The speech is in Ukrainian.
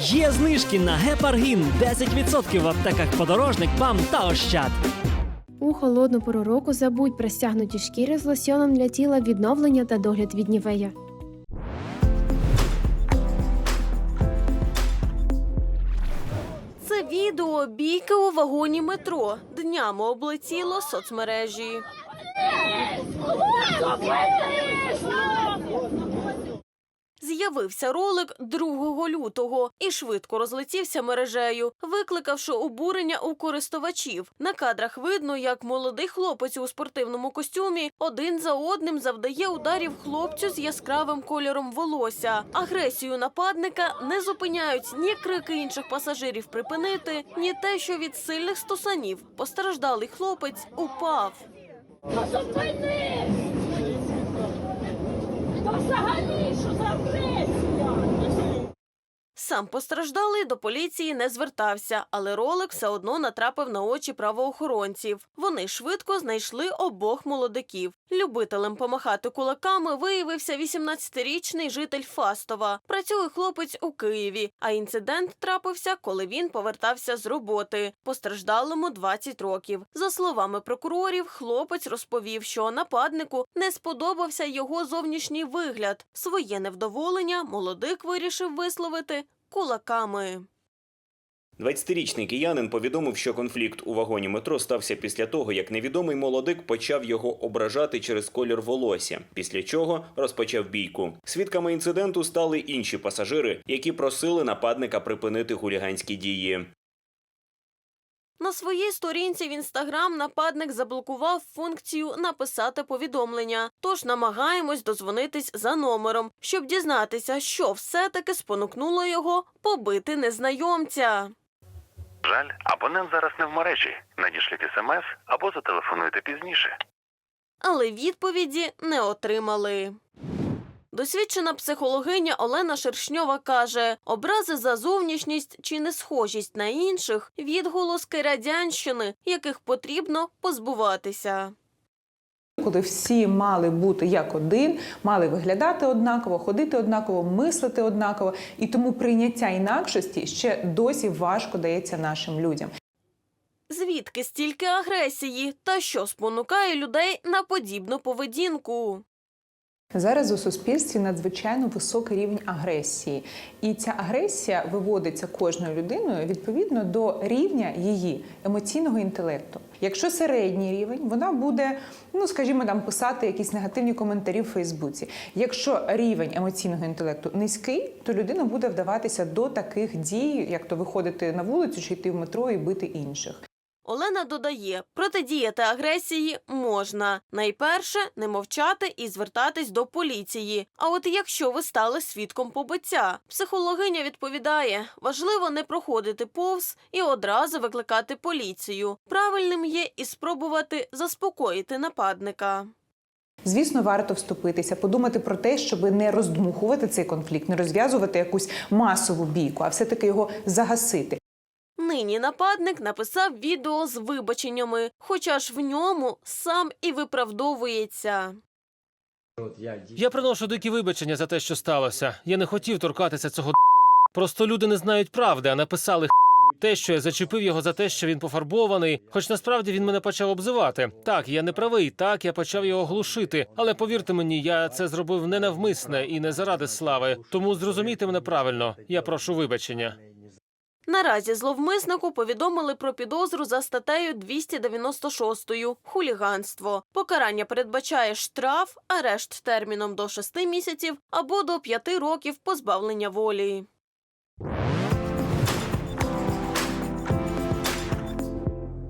Є знижки на гепаргін 10% в аптеках подорожник, бам та ощад. У холодну пору року забудь про стягнуті шкіри з лосьоном для тіла відновлення та догляд від нівея. Це відео бійки у вагоні метро. Днями облетіло соцмережі. З'явився ролик 2 лютого і швидко розлетівся мережею, викликавши обурення у користувачів. На кадрах видно, як молодий хлопець у спортивному костюмі один за одним завдає ударів хлопцю з яскравим кольором волосся. Агресію нападника не зупиняють ні крики інших пасажирів припинити, ні те, що від сильних стосанів постраждалий хлопець упав. Зупини! Та взагалі, що за агресія? Сам постраждалий до поліції не звертався, але ролик все одно натрапив на очі правоохоронців. Вони швидко знайшли обох молодиків. Любителем помахати кулаками виявився 18-річний житель Фастова. Працює хлопець у Києві, а інцидент трапився, коли він повертався з роботи. Постраждалому 20 років. За словами прокурорів, хлопець розповів, що нападнику не сподобався його зовнішній вигляд. Своє невдоволення молодик вирішив висловити кулаками. 20-річний киянин повідомив, що конфлікт у вагоні метро стався після того, як невідомий молодик почав його ображати через колір волосся, після чого розпочав бійку. Свідками інциденту стали інші пасажири, які просили нападника припинити хуліганські дії. На своїй сторінці в інстаграм нападник заблокував функцію написати повідомлення. Тож намагаємось дозвонитись за номером, щоб дізнатися, що все-таки спонукнуло його побити незнайомця. Жаль, абонент зараз не в мережі. Надішліть смс або зателефонуйте пізніше. але відповіді не отримали. Досвідчена психологиня Олена Шершньова каже, образи за зовнішність чи несхожість на інших відголоски радянщини, яких потрібно позбуватися. коли всі мали бути як один, мали виглядати однаково, ходити однаково, мислити однаково, і тому прийняття інакшості ще досі важко дається нашим людям. Звідки стільки агресії та що спонукає людей на подібну поведінку? Зараз у суспільстві надзвичайно високий рівень агресії, і ця агресія виводиться кожною людиною відповідно до рівня її емоційного інтелекту. Якщо середній рівень, вона буде, ну скажімо, там писати якісь негативні коментарі в Фейсбуці. Якщо рівень емоційного інтелекту низький, то людина буде вдаватися до таких дій, як то виходити на вулицю чи йти в метро і бити інших. Олена додає, протидіяти агресії можна. Найперше не мовчати і звертатись до поліції. А от якщо ви стали свідком побиття, психологиня відповідає, важливо не проходити повз і одразу викликати поліцію. Правильним є і спробувати заспокоїти нападника. Звісно, варто вступитися, подумати про те, щоб не роздмухувати цей конфлікт, не розв'язувати якусь масову бійку, а все-таки його загасити. Нині нападник написав відео з вибаченнями, хоча ж в ньому сам і виправдовується. Я приношу дикі вибачення за те, що сталося. Я не хотів торкатися цього. Просто люди не знають правди, а написали те, що я зачепив його за те, що він пофарбований. Хоч насправді він мене почав обзивати. Так, я не правий, так я почав його глушити. Але повірте мені, я це зробив не навмисне і не заради слави. Тому зрозумійте мене правильно. Я прошу вибачення. Наразі зловмиснику повідомили про підозру за статтею 296 хуліганство. Покарання передбачає штраф, арешт терміном до 6 місяців або до 5 років позбавлення волі.